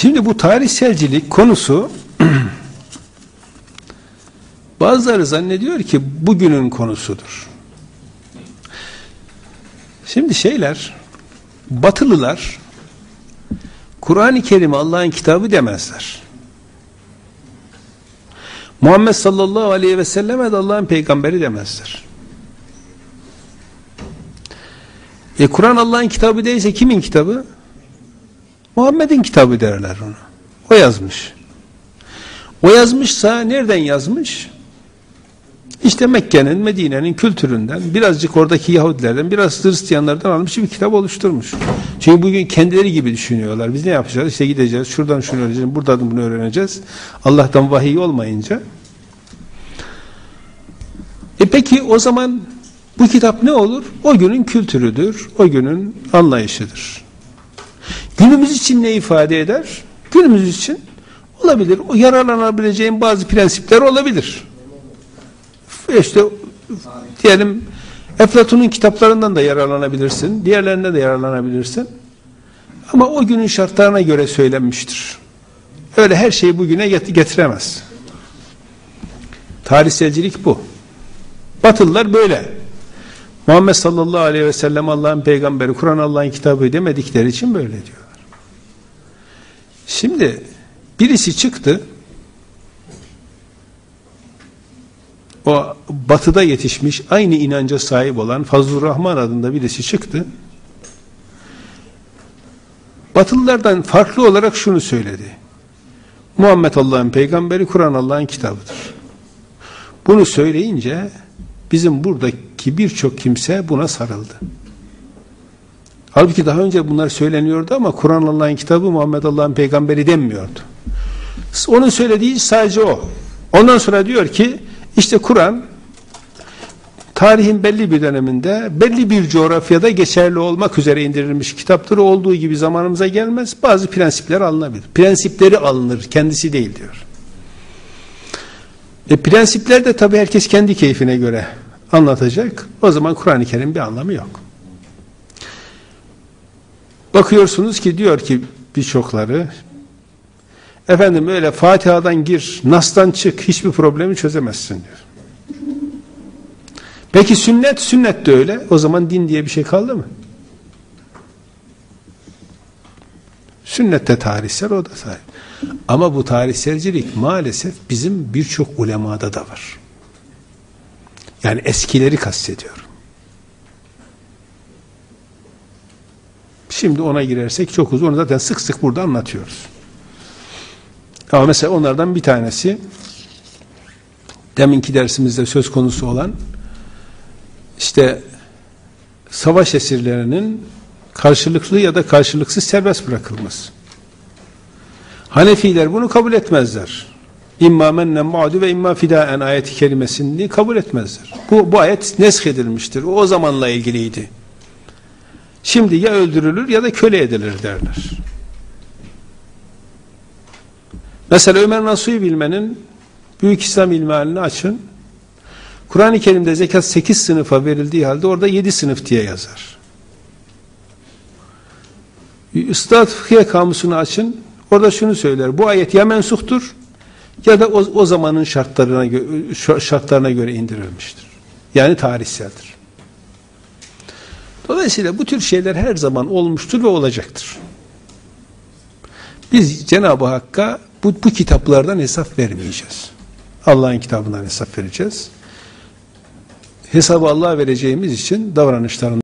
Şimdi bu tarihselcilik konusu bazıları zannediyor ki bugünün konusudur. Şimdi şeyler batılılar Kur'an-ı Kerim Allah'ın kitabı demezler. Muhammed sallallahu aleyhi ve selleme de Allah'ın peygamberi demezler. E Kur'an Allah'ın kitabı değilse kimin kitabı? Muhammed'in kitabı derler onu. O yazmış. O yazmışsa nereden yazmış? İşte Mekke'nin, Medine'nin kültüründen, birazcık oradaki Yahudilerden, biraz Hristiyanlardan almış bir kitap oluşturmuş. Çünkü bugün kendileri gibi düşünüyorlar. Biz ne yapacağız? İşte gideceğiz, şuradan şunu öğreneceğiz, buradan bunu öğreneceğiz. Allah'tan vahiy olmayınca. E peki o zaman bu kitap ne olur? O günün kültürüdür, o günün anlayışıdır. Günümüz için ne ifade eder? Günümüz için olabilir. O yararlanabileceğin bazı prensipler olabilir. İşte diyelim Eflatun'un kitaplarından da yararlanabilirsin. Diğerlerinden de yararlanabilirsin. Ama o günün şartlarına göre söylenmiştir. Öyle her şeyi bugüne getiremez. Tarihselcilik bu. Batılılar böyle. Muhammed sallallahu aleyhi ve sellem Allah'ın peygamberi, Kur'an Allah'ın kitabı demedikleri için böyle diyorlar. Şimdi birisi çıktı o batıda yetişmiş aynı inanca sahip olan Fazlur Rahman adında birisi çıktı. Batılılardan farklı olarak şunu söyledi. Muhammed Allah'ın peygamberi, Kur'an Allah'ın kitabıdır. Bunu söyleyince bizim buradaki birçok kimse buna sarıldı. Halbuki daha önce bunlar söyleniyordu ama Kur'an Allah'ın kitabı, Muhammed Allah'ın peygamberi denmiyordu. Onun söylediği sadece o. Ondan sonra diyor ki işte Kur'an tarihin belli bir döneminde belli bir coğrafyada geçerli olmak üzere indirilmiş kitaptır. Olduğu gibi zamanımıza gelmez. Bazı prensipler alınabilir. Prensipleri alınır. Kendisi değil diyor. E prensipler de tabi herkes kendi keyfine göre anlatacak. O zaman Kur'an-ı Kerim bir anlamı yok. Bakıyorsunuz ki diyor ki birçokları efendim öyle Fatiha'dan gir, Nas'tan çık hiçbir problemi çözemezsin diyor. Peki sünnet, sünnet de öyle. O zaman din diye bir şey kaldı mı? Sünnette tarihsel o da tarih. Ama bu tarihselcilik maalesef bizim birçok ulemada da var. Yani eskileri kastediyorum. Şimdi ona girersek çok uzun. Onu zaten sık sık burada anlatıyoruz. Ama mesela onlardan bir tanesi deminki dersimizde söz konusu olan işte savaş esirlerinin karşılıklı ya da karşılıksız serbest bırakılması. Hanefiler bunu kabul etmezler. İmma mennen muadu ve imma fidaen ayeti kelimesini kabul etmezler. Bu, bu ayet nesk edilmiştir. O zamanla ilgiliydi. Şimdi ya öldürülür ya da köle edilir derler. Mesela Ömer Nasuhi bilmenin Büyük İslam ilmihalini açın. Kur'an-ı Kerim'de zekat 8 sınıfa verildiği halde orada 7 sınıf diye yazar. Üstad Fıkhiye Kamusunu açın. Orada şunu söyler. Bu ayet ya mensuhtur ya da o, o zamanın şartlarına, şartlarına göre indirilmiştir. Yani tarihseldir. Dolayısıyla bu tür şeyler her zaman olmuştur ve olacaktır. Biz Cenab-ı Hakk'a bu, bu kitaplardan hesap vermeyeceğiz. Allah'ın kitabından hesap vereceğiz. Hesabı Allah'a vereceğimiz için davranışlarında